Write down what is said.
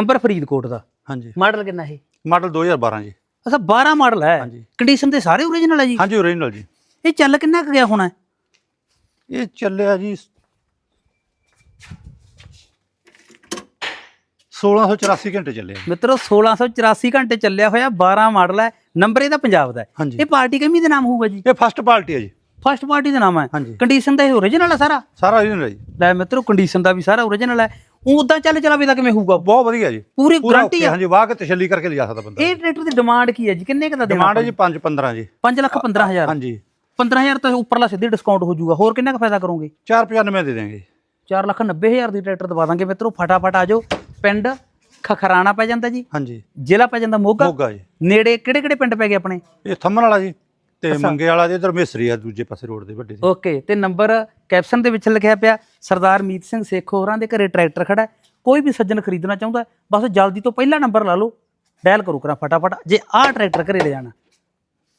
Number Faridkot ਦਾ। ਹਾਂਜੀ। Model ਕਿੰਨਾ ਇਹ ਮਾਡਲ 2012 ਜੀ। ਅੱਛਾ 12 ਮਾਡਲ ਹੈ। ਹਾਂਜੀ। ਕੰਡੀਸ਼ਨ ਤੇ ਸਾਰੇ ਓਰੀਜਨਲ ਹੈ ਜੀ? ਹਾਂਜੀ ਓਰੀਜਨਲ ਜੀ। ਇਹ ਚੱਲ ਕਿੰਨਾ ਕੁ ਗਿਆ ਹੋਣਾ? ਇਹ ਚੱਲਿਆ ਜੀ 1684 ਘੰਟੇ ਚੱਲਿਆ। ਮਿੱਤਰੋ 1684 ਘੰਟੇ ਚੱਲਿਆ ਹੋਇਆ 12 ਮਾਡਲ ਹੈ ਨੰਬਰ ਇਹਦਾ ਪੰਜਾਬ ਦਾ ਹੈ। ਇਹ ਪਾਰਟੀ ਕਿੰਨੀ ਦੇ ਨਾਮ ਹੋਊਗਾ ਜੀ? ਇਹ ਫਸਟ ਪਾਰਟੀ ਹੈ ਜੀ। ਫਸਟ ਪਾਰਟੀ ਦਾ ਨਾਮ ਹੈ। ਕੰਡੀਸ਼ਨ ਦਾ ਇਹ ਓਰੀਜਨਲ ਹੈ ਸਾਰਾ। ਸਾਰਾ ਓਰੀਜਨਲ ਹੈ ਜੀ। ਲੈ ਮਿੱਤਰੋ ਕੰਡੀਸ਼ਨ ਦਾ ਵੀ ਸਾਰਾ ਓਰੀਜਨਲ ਹੈ। ਉਦਾਂ ਚੱਲ ਚਲਾਵੇ ਤਾਂ ਕਿਵੇਂ ਹੋਊਗਾ? ਬਹੁਤ ਵਧੀਆ ਜੀ। ਪੂਰੀ ਪੂਰਾ ਗਾਰੰਟੀ okay, ਆ। ਹਾਂਜੀ ਵਾਹ ਕੇ ਤਸੱਲੀ ਕਰਕੇ ਲਿਜਾ ਸਕਦਾ ਬੰਦਾ। ਇਹ ਟਰੈਕਟਰ ਦੀ ਡਿਮਾਂਡ ਕੀ ਹੈ ਜੀ? ਕਿੰਨੇ ਕ ਦਾ ਡਿਮਾਂਡ ਹੈ ਜੀ 5 15 ਜੀ। 5 ਲੱਖ 15000 ਹਾਂਜੀ। 15000 ਤਾਂ ਉੱਪਰਲਾ ਸਿੱਧੀ ਡਿਸਕਾਊਂਟ ਹੋ ਜਾਊਗਾ। ਹੋਰ ਕਿੰਨਾ ਕੁ ਫਾਇਦਾ ਕਰੋਗੇ? 495 ਦੇ ਦੇਵਾਂਗੇ 4 ਲੱਖ 90000 ਦੀ ਟਰੈਕਟਰ ਦਵਾ ਦਾਂਗੇ ਮਿੱਤਰੋ। ਫਟਾਫਟ ਆ ਜਾਓ। ਪਿੰਡ ਖਖਰਾਣਾ ਪੈ ਜਾਂਦਾ ਜੀ। ਹਾਂਜੀ। ਜ਼ਿਲ੍ਹਾ ਪੈ ਜਾਂਦਾ ਮੋਗਾ। ਮੋਗਾ ਜੀ। ਨੇੜੇ ਕਿਹੜੇ ਕਿਹੜੇ ਪਿੰਡ ਪੈ ਗਏ ਆਪਣੇ? ਇਹ ਥੰਮਣ ਵਾਲਾ ਜੀ। ਤੇ ਮੰਗੇ ਵਾਲਾ ਜੀ ਇਧਰ ਮੇਸਰੀ ਆ ਦੂਜੇ ਪਾਸੇ ਰੋਡ ਦੇ ਵੱਡੇ ਦੇ ਓਕੇ ਤੇ ਨੰਬਰ ਕੈਪਸ਼ਨ ਦੇ ਵਿੱਚ ਲਿਖਿਆ ਪਿਆ ਸਰਦਾਰ ਮੀਤ ਸਿੰਘ ਸੇਖੋ ਹੋਰਾਂ ਦੇ ਘਰੇ ਟਰੈਕਟਰ ਖੜਾ ਹੈ। ਕੋਈ ਵੀ ਸੱਜਣ ਖਰੀਦਣਾ ਚਾਹੁੰਦਾ ਹੈ, ਬਸ ਜਲਦੀ ਤੋਂ ਪਹਿਲਾ ਨੰਬਰ ਲਾ ਲਓ ਡਾਇਲ ਕਰੋ ਕਰਾਂ ਫਟਾਫਟ। ਜੇ ਆਹ ਟਰੈਕਟਰ ਘਰੇ ਲੈ ਜਾਣਾ